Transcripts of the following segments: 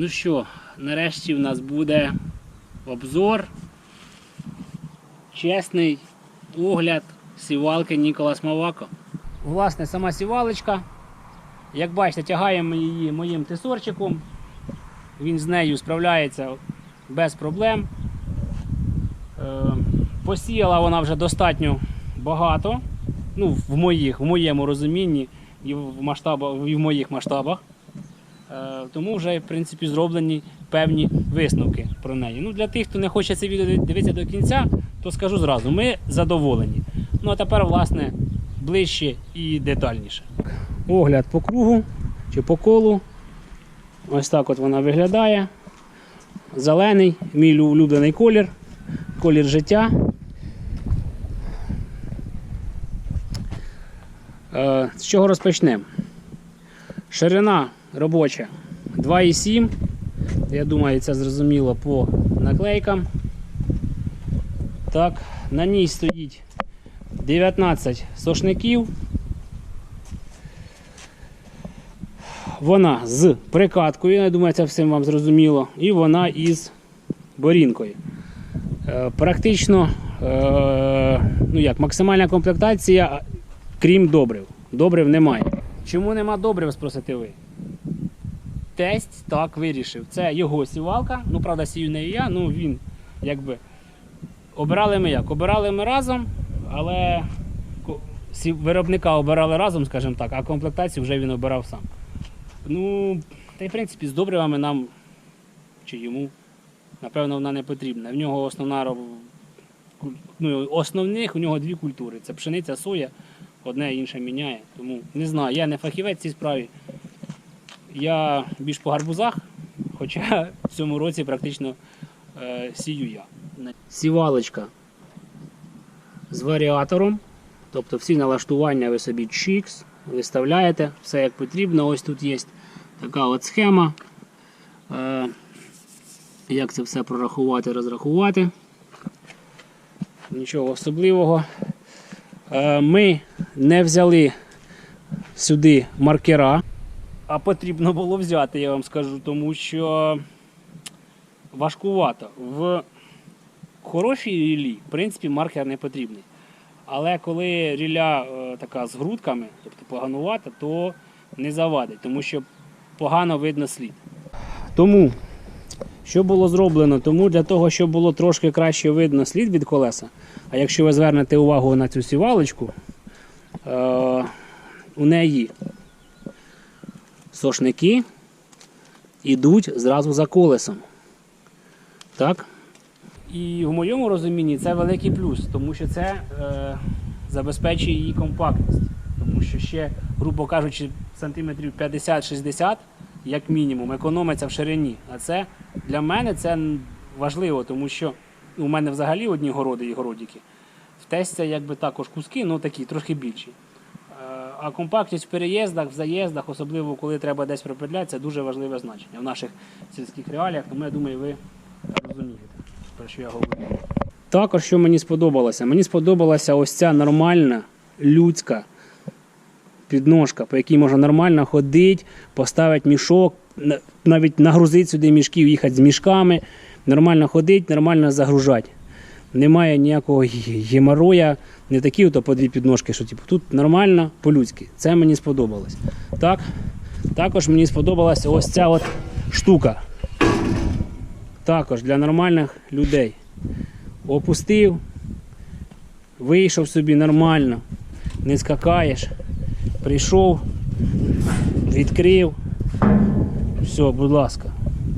Ну що, нарешті в нас буде обзор, чесний огляд сівалки Ніколас Мавако. Власне, сама сівалочка. Як бачите, тягаємо її моїм тесорчиком. Він з нею справляється без проблем. Е, Посіяла вона вже достатньо багато. Ну, в, моїх, в моєму розумінні і в, масштабах, і в моїх масштабах. Е, Тому вже в принципі зроблені певні висновки про неї. Ну, для тих, хто не хоче це відео дивитися до кінця, то скажу зразу: ми задоволені. Ну а тепер, власне, ближче і детальніше. Огляд по кругу чи по колу. Ось так от вона виглядає. Зелений, мій улюблений колір, колір життя. Е, З чого розпочнемо? Ширина робоча 2,7. Я думаю, це зрозуміло по наклейкам. Так, на ній стоїть 19 сошників. Вона з прикаткою, я думаю, це всім вам зрозуміло. І вона із борінкою. Е, Практично е, ну як, максимальна комплектація, крім добрив. Добрив немає. Чому нема добрив, спросите ви? Тесть так вирішив. Це його сівалка. Ну, правда, сію не я, ну він якби. Обирали ми як? Обирали ми разом, але виробника обирали разом, скажімо так, а комплектацію вже він обирав сам. Ну, та й в принципі з добривами нам чи йому, напевно, вона не потрібна. В нього основна ну, основних у нього дві культури: це пшениця, соя, одне інше міняє. Тому не знаю, я не фахівець в цій справі. Я більш по гарбузах, хоча в цьому році практично е, сію я. Сівалочка з варіатором. Тобто всі налаштування ви собі чікс, виставляєте, все як потрібно. Ось тут є така от схема. Е, як це все прорахувати, розрахувати. Нічого особливого. Е, ми не взяли сюди маркера, а потрібно було взяти, я вам скажу, тому що важкувато. В хорошій рілі, в принципі, маркер не потрібний. Але коли ріля е, така з грудками, тобто поганувата, то не завадить, тому що погано видно слід. Тому, що було зроблено? Тому для того, щоб було трошки краще видно слід від колеса, а якщо ви звернете увагу на цю сівалочку, е, у неї сошники йдуть зразу за колесом. Так? І в моєму розумінні це великий плюс, тому що це е, забезпечує її компактність. Тому що ще, грубо кажучи, сантиметрів 50-60, як мінімум, економиться в ширині. А це для мене це важливо, тому що у мене взагалі одні городи і городики. В тесті якби також куски, ну такі, трохи більші. А компактність в переїздах, в заїздах, особливо коли треба десь пропетляти, дуже важливе значення в наших сільських реаліях. Тому я думаю, ви розумієте, про що я говорю. Також, що мені сподобалося, мені сподобалася ось ця нормальна людська підножка, по якій можна нормально ходити, поставити мішок, навіть нагрузити сюди мішків, їхати з мішками, нормально ходити, нормально загружати. Немає ніякого геморроя, не такі ото по дві підножки, що типу, тут нормально, по-людськи. Це мені сподобалось. Так? Також мені сподобалася ось ця от штука. Також для нормальних людей. Опустив, вийшов собі нормально, не скакаєш, прийшов, відкрив. Все, будь ласка,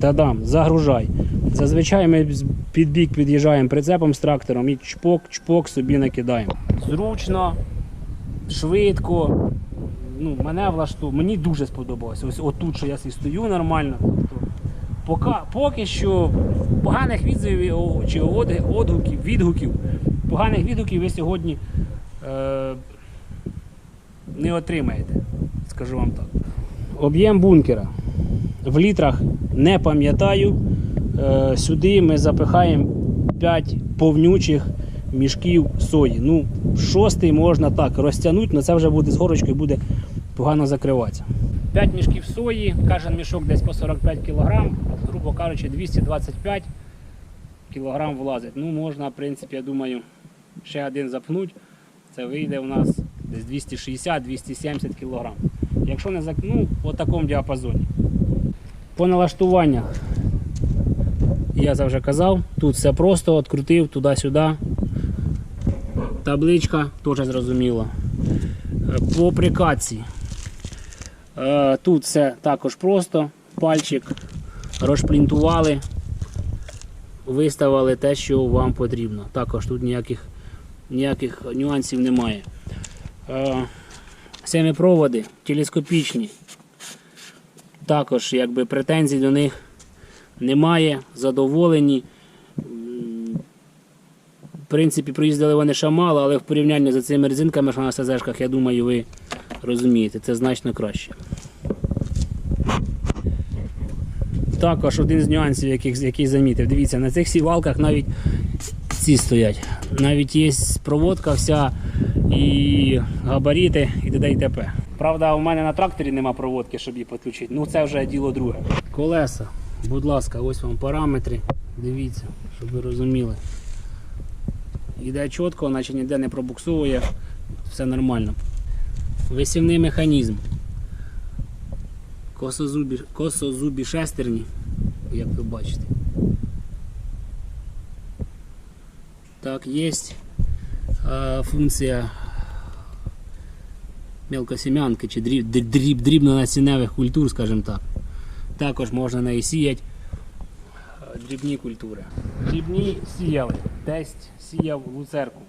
тадам, загружай. Зазвичай ми під бік під'їжджаємо прицепом з трактором і чпок-чпок собі накидаємо. Зручно, швидко. Ну, мене влаштовує. Мені дуже сподобалось. Ось отут, що я стою нормально. Тобто, поки, поки що поганих відзивів чи одгуків, відгуків, поганих відгуків ви сьогодні е, не отримаєте, скажу вам так. Об'єм бункера в літрах не пам'ятаю. Е, сюди ми запихаємо 5 повнючих мішків сої. Ну, шостий можна так розтягнути, але це вже буде з горочкою буде погано закриватися. 5 мішків сої, кожен мішок десь по 45 кг, грубо кажучи, 225 кг влазить. Ну, можна, в принципі, я думаю, ще один запнуть. Це вийде у нас десь 260-270 кг. Якщо не зак... ну, по такому діапазоні. По налаштуваннях, я вже казав, тут все просто, відкрутив туди-сюди. Табличка теж зрозуміло. Е, По прикатці. Е, Тут все також просто. Пальчик розплінтували, виставили те, що вам потрібно. Також тут ніяких, ніяких нюансів немає. Е, Семипроводи телескопічні. Також якби претензій до них немає, задоволені. В принципі, проїздили вони ще мало, але в порівнянні з цими резинками, що на СЗшках, я думаю, ви розумієте, це значно краще. Також один з нюансів, яких, який замітив. Дивіться, на цих сівалках навіть ці стоять. Навіть є проводка вся і габаріти, і т.д. і т.п. Правда, у мене на тракторі нема проводки, щоб її підключити. Ну це вже діло друге. Колеса, будь ласка, ось вам параметри. Дивіться, щоб ви розуміли. Іде чітко, наче ніде не пробуксовує, все нормально. Висівний механізм. Косозубі, косозубі шестерні, як ви бачите. Так, є функція мелкосім'янки чи дріб, дріб, дрібнонасінневих культур, скажімо так. Також можна неї сіяти дрібні культури. Дрібні сіяли. Тесть сіяв луцерку.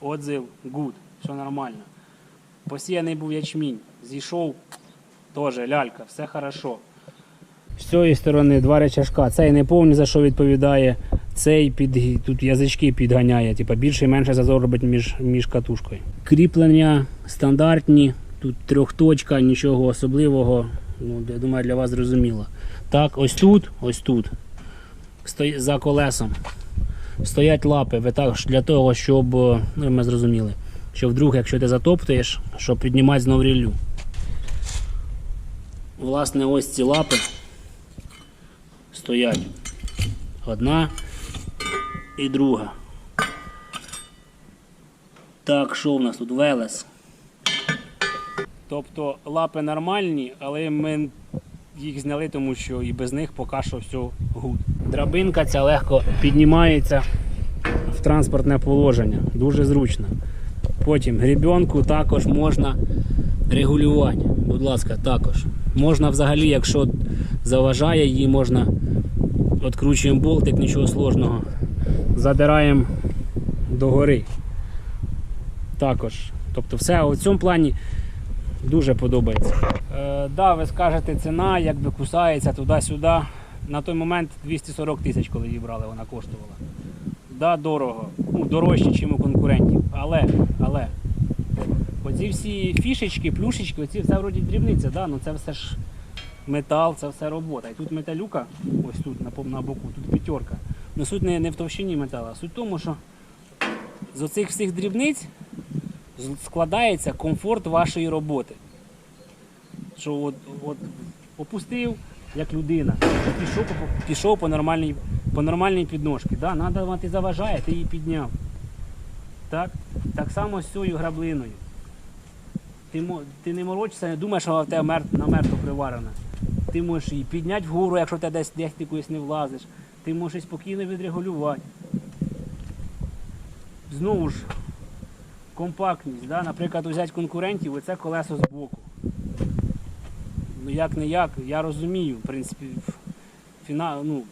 Отзив гуд, все нормально. Посіяний був ячмінь, зійшов теж лялька, все хорошо. З цієї сторони два речашка. Цей не повний за що відповідає, цей під, тут язички підганяє, типа більше і менше зазор робить між, між катушкою. Кріплення стандартні, тут трьохточка, нічого особливого. Ну, я думаю, для вас зрозуміло. Так, ось тут, ось тут, за колесом. Стоять лапи для того, щоб, е, ну ми зрозуміли, що вдруг, якщо ти затоптуєш, щоб піднімати знов ріллю. Власне, ось ці лапи стоять. Одна і друга. Так, що в нас тут велес? Тобто лапи нормальні, але ми їх зняли, тому що і без них поки що все гуд. Драбинка ця легко піднімається в транспортне положення. Дуже зручно. Потім грібенку також можна регулювати. Будь ласка, також. Можна взагалі, якщо заважає, її можна відкручуємо болтик, нічого сложного. Задираємо догори. Також. Тобто все у цьому плані дуже подобається. Е, да, ви скажете, ціна якби кусається туди-сюди. На той момент 240 тисяч, коли її брали, вона коштувала. Да, дорого. Ну, дорожче, ніж у конкурентів. Але, але. Оці всі фішечки, плюшечки, оці все вроді дрібниця, да? ну це все ж метал, це все робота. І тут металюка, ось тут на, на боку, тут п'ятерка. Ну суть не, не в товщині метала, а суть в тому, що з оцих всіх дрібниць складається комфорт вашої роботи. Що от, от опустив, як людина, пішов, пішов по нормальній, по нормальній підножці. Да? Надо, ти заважає, ти її підняв. Так? так само з цією граблиною. Ти, ти не морочишся, не думаєш, що в тебе мер, намерто приварена. Ти можеш її підняти вгору, якщо тебе десь десь ти не влазиш. Ти можеш спокійно відрегулювати. Знову ж, компактність. Да? Наприклад, взяти конкурентів, оце колесо збоку. Ну як не як, я розумію, в принципі, фіна, ну,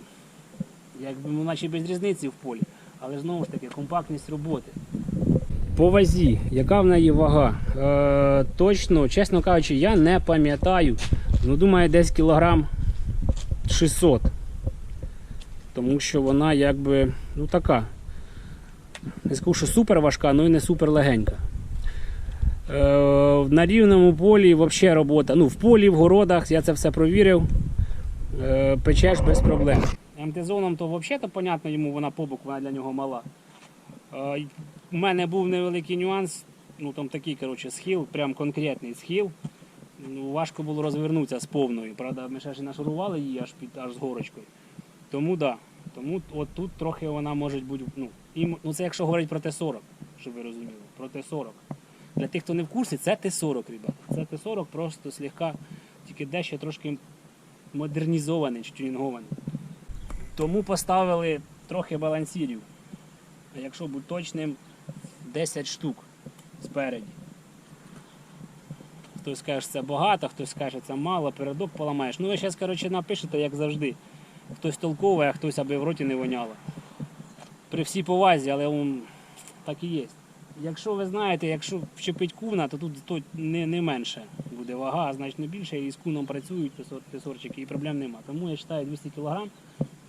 якби ну, наче без різниці в полі. Але знову ж таки, компактність роботи. По вазі, яка в неї вага? Е, точно, чесно кажучи, я не пам'ятаю. Ну, думаю, десь кілограм 600. Тому що вона якби, ну така. Не скажу, що супер важка, ну і не супер легенька. Е, на рівному полі взагалі робота. Ну, в полі, в городах, я це все провірив. Е, печеш без проблем. МТ-зоном то взагалі то понятно йому, вона побок, вона для нього мала. Е, У мене був невеликий нюанс, ну там такий коротше, схил, прям конкретний схил. ну, важко було розвернутися з повною. Правда, ми ще ж і нашурували її аж під аж з горочкою. Тому. Да. Тому от тут трохи вона може бути. Ну, і, ну це якщо говорить про Т-40, щоб ви розуміли. Про Т-40. Для тих, хто не в курсі, це Т-40, ребята. Це Т-40 просто слегка, тільки дещо трошки модернізований тюнінгований. Тому поставили трохи балансірів. А якщо бути точним, 10 штук спереді. Хтось скаже, що це багато, хтось скаже, що це мало, передок поламаєш. Ну ви зараз, коротше, напишете, як завжди. Хтось толковий, а хтось аби в роті не воняло. При всій повазі, але он, так і є. Якщо ви знаєте, якщо вчепить куна, то тут то не, не менше буде вага, а значно більше, і з куном працюють писорчики, і проблем нема. Тому я вважаю 200 кг,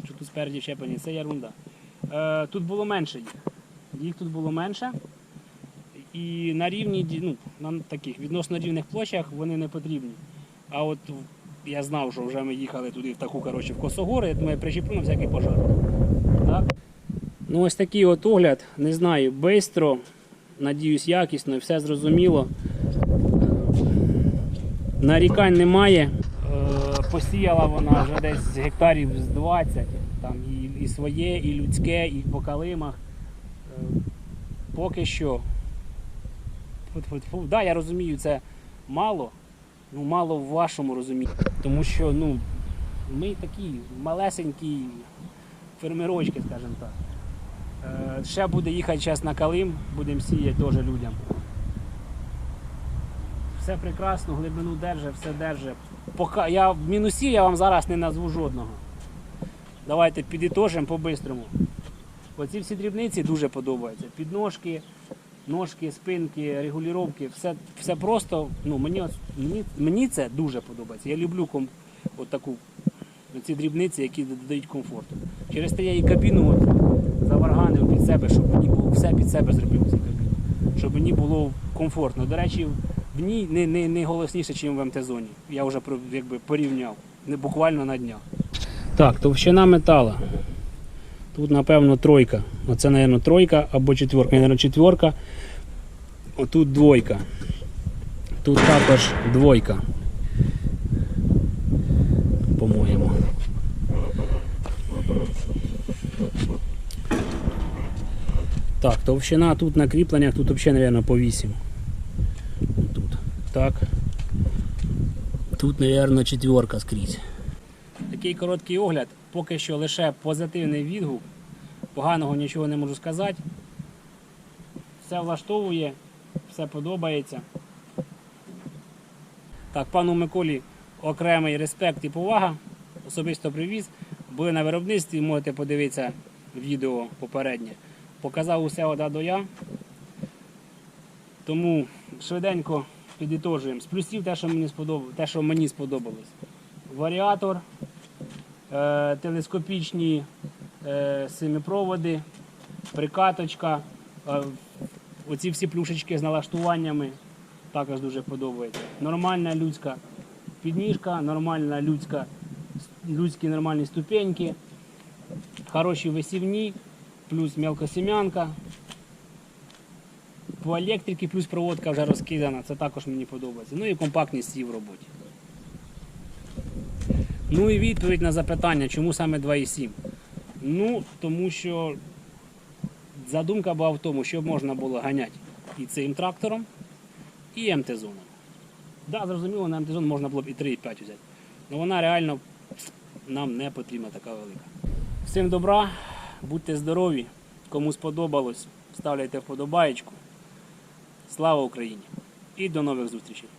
що тут спереді вчеплені, це ерунда. Е, тут було менше їх. Їх тут було менше. І на рівні, ну, на таких відносно рівних площах вони не потрібні. А от я знав, що вже ми їхали туди в таку, коротше, в Косогори, я думаю, причеплю на всякий пожар. Так? Ну, ось такий от огляд, не знаю, швидко, надіюсь, якісно, все зрозуміло. Нарікань немає. Е, Посіяла вона вже десь гектарів з 20, там і, і своє, і людське, і по калимах. Е, Поки що. Фу-фу-фу. Да, я розумію, це мало. Ну, мало в вашому розумінні. Тому що ну, ми такі малесенькі фермерочки, скажімо так. Е, ще буде їхати час на Калим, будемо сіяти теж людям. Все прекрасно, глибину держи, все держи. Пока я в мінусі я вам зараз не назву жодного. Давайте підітожимо по-бистрому. Оці всі дрібниці дуже подобаються. Підножки, ножки, спинки, регулювання, все, все просто. Ну, мені, мені, мені це дуже подобається. Я люблю ком, таку, ці дрібниці, які додають комфорту. Через те я і кабіну от, заварганив під себе, щоб мені було все під себе зробив. Щоб мені було комфортно. До речі, в ній не, не, не голосніше, ніж в МТ-зоні. Я вже якби, порівняв. Не буквально на днях. Так, товщина метала. Тут, напевно, тройка. Оце, мабуть, тройка або четверка. Мабуть, четверка. Отут двойка. Тут також двойка. По-моєму. Так, товщина тут на кріпленнях, тут взагалі, мабуть, по 8. Тут. Так. Тут, мабуть, четверка скрізь. Такий короткий огляд. Поки що лише позитивний відгук. Поганого нічого не можу сказати. Все влаштовує, все подобається. Так, пану Миколі окремий респект і повага. Особисто привіз. Були на виробництві, можете подивитися відео попереднє. Показав усе ода до я. Тому швиденько підітожуємо. З плюсів те, що мені сподобалось, те, що мені сподобалось. Варіатор, е, телескопічні е, семипроводи, прикаточка, е, оці всі плюшечки з налаштуваннями також дуже подобається. Нормальна людська підніжка, нормальна людська, людські нормальні ступеньки, хороші висівні, плюс мелкосім'янка. По електриці плюс проводка вже розкидана, це також мені подобається. Ну і компактність її в роботі. Ну і відповідь на запитання, чому саме 2,7? Ну, тому що задумка була в тому, щоб можна було ганяти і цим трактором, і МТ-зоном. Так, да, зрозуміло, на МТ-зон можна було б і 3,5 взяти. Але вона реально нам не потрібна така велика. Всім добра, будьте здорові, кому сподобалось, ставляйте вподобаєчку. Слава Україні! І до нових зустрічей!